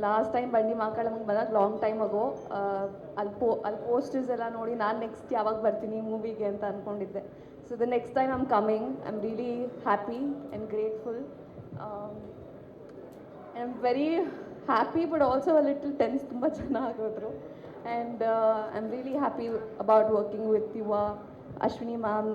Last time ಬಂಡಿ ಮಾಕಾಳಮ್ಮಗೆ ಬಂದಾಗ long time ಆಗೋ ಅಲ್ಲಿ ಪೋ ಅಲ್ಲಿ ಪೋಸ್ಟರ್ಸ್ ಎಲ್ಲ ನೋಡಿ ನಾನು ನೆಕ್ಸ್ಟ್ ಯಾವಾಗ ಬರ್ತೀನಿ ಮೂವಿಗೆ ಅಂತ ಅಂದ್ಕೊಂಡಿದ್ದೆ so the next time I'm coming I am really happy and grateful I am very happy but also a little tense ತುಂಬ ಚೆನ್ನಾಗಿ ಹೋದರು and I am really happy about working with Yuva Ashwini ma'am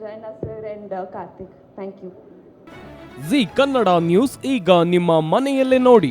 Jayanna sir and Karthik thank you Zee Kannada news ಈಗ ನಿಮ್ಮ ಮನೆಯಲ್ಲೇ ನೋಡಿ.